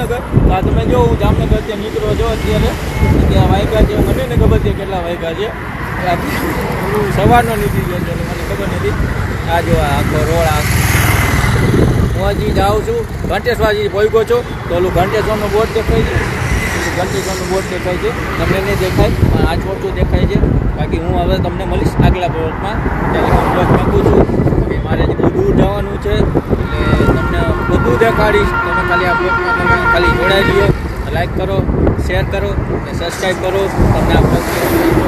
જામનગર તો આ તમે જો હું ત્યાં નીકળો છો અત્યારે, ત્યાં વાયકા છે, મને ને ખબર છે કેટલા વાયકા છે. હું સવારનો નીકળી ગયો છે, મને ખબર નથી. આ જો આખો રોડ, આ હું હજી જાઉં છું. ઘંટેશ્વરજી ભોગો છો, તો ઓલું ઘંટેશ્વરનું બોર્ડ દેખાય છે. ઘંટેશ્વરનું બોર્ડ દેખાય છે. તમને નહીં દેખાય, પણ આ છોટું દેખાય છે. બાકી હું હવે તમને મળીશ આગલા બ્લોકમાં. ત્યારે હું બ્લોક મૂકું છું. કે મારે હજી દૂર જવાનું છે. બધું કાઢીશ તમે ખાલી આ બ્લોગમાં તમે ખાલી જોડાઈ લો લાઈક કરો શેર કરો, અને સબસ્ક્રાઈબ કરો. તમને આ બ્લોગ